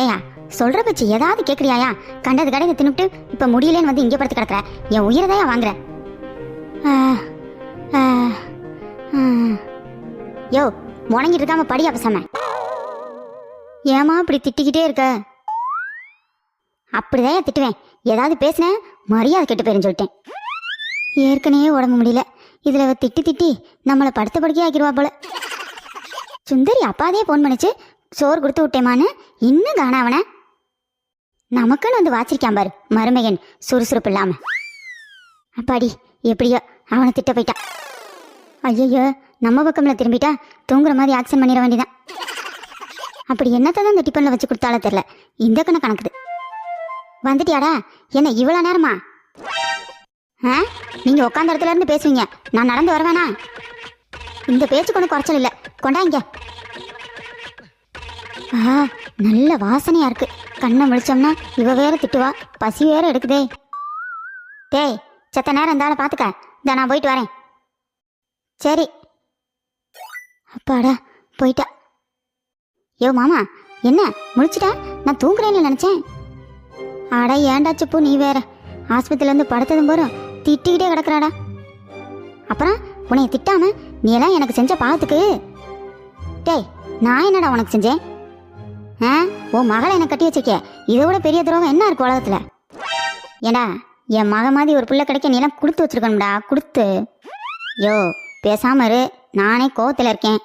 ஏயா சொல்ற பச்சு ஏதாவது கேக்குறியாயா? கண்டது கடையை தின்னுட்டு இப்ப முடியலன்னு வந்து இங்கே படுத்து கிடக்குற. என் உயிரதையா வாங்குற. யோ முணங்கிட்டு இருக்காம படியா பேசாம. ஏமா இப்படி திட்டிக்கிட்டே இருக்க? அப்படிதான் திட்டுவேன். ஏதாவது பேசினேன் மரியாதை கெட்டு போயிருன்னு சொல்லிட்டேன். ஏற்கனவே உடம்பு முடியல. இதுல திட்டி திட்டி நம்மளை படுத்த படுக்கையே ஆக்கிடுவா போல. சுந்தரி அப்பாதே ஃபோன் பண்ணிச்சு. சோறு கொடுத்து விட்டேமான்னு. இன்னும் காணாவன நமக்குன்னு வந்து வாச்சிருக்கான் பாரு மருமகன். சுறுசுறுப்பு இல்லாம. அப்பாடி எப்படியோ அவனை திட்ட போயிட்டான். ஐயோ நம்ம பக்கம்ல திரும்பிட்டா தூங்குற மாதிரி ஆக்ஷன் பண்ணிட வேண்டியதான் அப்படி என்னத்தை தான் இந்த டிஃபன்ல வச்சு கொடுத்தாலும் தெரியல. இந்த கண்ணு கணக்குது. வந்துட்டியாடா? என்ன இவ்வளோ நேரமா? ஆ? நீங்க உட்காந்த இடத்துல இருந்து பேசுவீங்க. நான் நடந்து வருவேனா? இந்த பேச்சு கொண்டு குறைச்சல் இல்லை. கொண்டாங்க. ஆ நல்ல வாசனையா இருக்கு. கண்ணை முழிச்சோம்னா இவ வேற திட்டுவா. பசி வேற எடுக்குதே. டேய் செத்த நேரம் இருந்தாலும் பாத்துக்க. இந்த நான் போயிட்டு வரேன். சரி. அப்பாடா போயிட்டா. யோ மாமா என்ன? முழிச்சிட்டா? நான் தூங்குறேன்னு நினைச்சேன். ஆடா ஏன்டா பூ நீ வேற? ஆஸ்பத்திரியில இருந்து படுத்ததும் போகிறோம் திட்டிக்கிட்டே கிடக்குறாடா. அப்புறம் உன்னைய திட்டாம நீ எல்லாம் எனக்கு செஞ்ச பாத்துக்கு டேய் நான் என்னடா உனக்கு செஞ்சேன்? ஆ? உன் மகளை எனக்கு கட்டி வச்சிருக்க இதை விட பெரிய துரோகம் என்ன இருக்கு உலகத்துல? ஏடா என் மக மாதிரி ஒரு பிள்ளை கிடைக்க நீ எல்லாம் கொடுத்து வச்சிருக்கணும்டா கொடுத்து. யோ பேசாம இரு. நானே கோவத்தில் இருக்கேன்.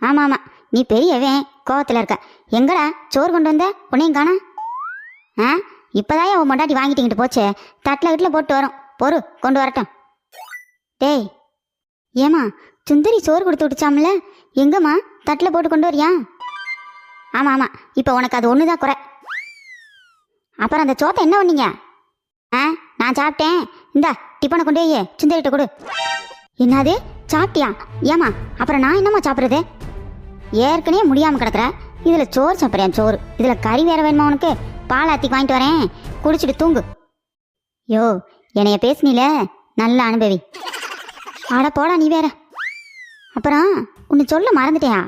ஆமா ஆமா நீ பெரியவன் கோவத்தில் இருக்க. எங்கடா சோறு கொண்டு வந்த? உன்னையும் காணா? ஆ? இப்போதான் உன் மொண்டாட்டி வாங்கிட்டிங்கிட்டு போச்சு? தட்டில் வீட்டில் போட்டு வரும். பொறு கொண்டு வரட்டும். டேய் ஏமா சுந்தரி சோறு கொடுத்து விட்டுச்சாம்ல? எங்கம்மா தட்டில் போட்டு கொண்டு வரியா? ஆமாம் ஆமாம் இப்போ உனக்கு அது ஒன்று தான் குறை. அப்புறம் அந்த சோத்தை என்ன பண்ணீங்க? ஆ நான் சாப்பிட்டேன். இந்தா டிஃபனை கொண்டு போய் சுந்தரிட்ட கொடு. என்னது? சாப்பிட்டியா? ஏமா அப்புறம் நான் என்னம்மா சாப்பிட்றது? ஏற்கனவே முடியாமல் கிடக்குற. இதில் சோறு சாப்பிட்றேன் சோறு? இதில் கறி வேற வேணுமா உனக்கு? பால் ஆத்தி வாங்கிட்டு வரேன். குடிச்சிட்டு தூங்கு. யோ என்னைய பேசுனில? நல்ல அனுபவி. அட போடா நீ வேற. அப்புறம் உன்னை சொல்ல மறந்துட்டியா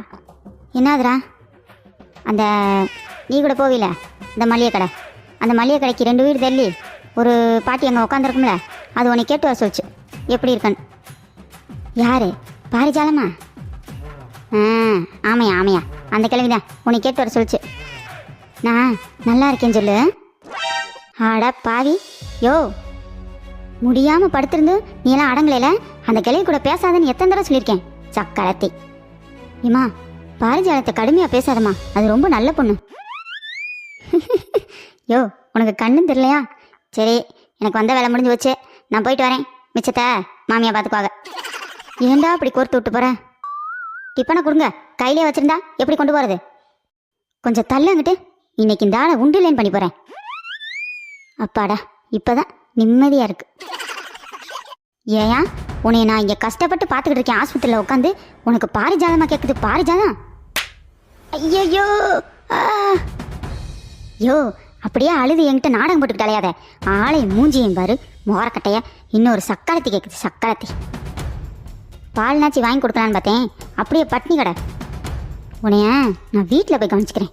என்னதுடா? அந்த நீ கூட போவில? இந்த மளிகை கடை. அந்த மளிகை கடைக்கு ரெண்டு வீடு தள்ளி ஒரு பாட்டி அங்கே உட்காந்துருக்கும்ல அது உன்னை கேட்டு வர சொல்லிச்சு. எப்படி இருக்கன்னு. யாரு? பாரிஜாலமா? ஆ ஆமையா ஆமையா. அந்த கிழவிதான். உன்னை கேட்டு வர சொல்லிச்சு. நான் நல்லா இருக்கேன்னு சொல்லு. ஆடா பாவி. யோ முடியாம படுத்திருந்து நீ எல்லாம் அடங்கலையில அந்த கிளவி கூட பேசாதன்னு எத்தனை தடவை சொல்லியிருக்கேன். சக்கரத்தி. இம்மா பாரிஜாலத்தை கடுமையா பேசாதம்மா. அது ரொம்ப நல்ல பொண்ணு. யோ உனக்கு கண்ணு தெரியலையா? சரி எனக்கு வந்த வேலை முடிஞ்சு வச்சு நான் போயிட்டு வரேன். மிச்சத்தை மாமியா பார்த்துக்குவாங்க. ஏண்டா அப்படி கோர்த்து விட்டு போகிறேன் டிப்பனை கொடுங்க. கையிலே வச்சிருந்தா எப்படி கொண்டு போறது? கொஞ்சம் தள்ளுங்கிட்டு இன்னைக்கு இந்த ஆளை உண்டுலேன் பண்ணி போறேன். அப்பாடா. இப்போதான் நிம்மதியாக இருக்கு. ஏயா உன்னை நான் இங்கே கஷ்டப்பட்டு பார்த்துக்கிட்டு இருக்கேன் ஆஸ்பத்திரியில் உட்காந்து உனக்கு பாரிஜாதமாக கேட்குது பாரிஜாதம்? ஐயோ யோ அப்படியே அழுது என்கிட்ட நாடகம் போட்டுக்கிட்டு அலையாத. ஆளை மூஞ்சியும் பாரு மோரக்கட்டைய இன்னொரு சக்கரத்தி கேட்குது சக்கரத்தி பால்னாச்சி வாங்கி கொடுக்கலான்னு பார்த்தேன். அப்படியே பட்னி கடை. உனைய நான் வீட்டில் போய் கவனிச்சுக்கிறேன்.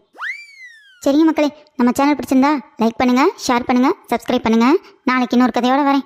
சரிங்க மக்களே நம்ம சேனல் பிடிச்சிருந்தா லைக் பண்ணுங்க ஷேர் பண்ணுங்க சப்ஸ்கிரைப் பண்ணுங்க. நாளைக்கு இன்னொரு கதையோட வரேன்.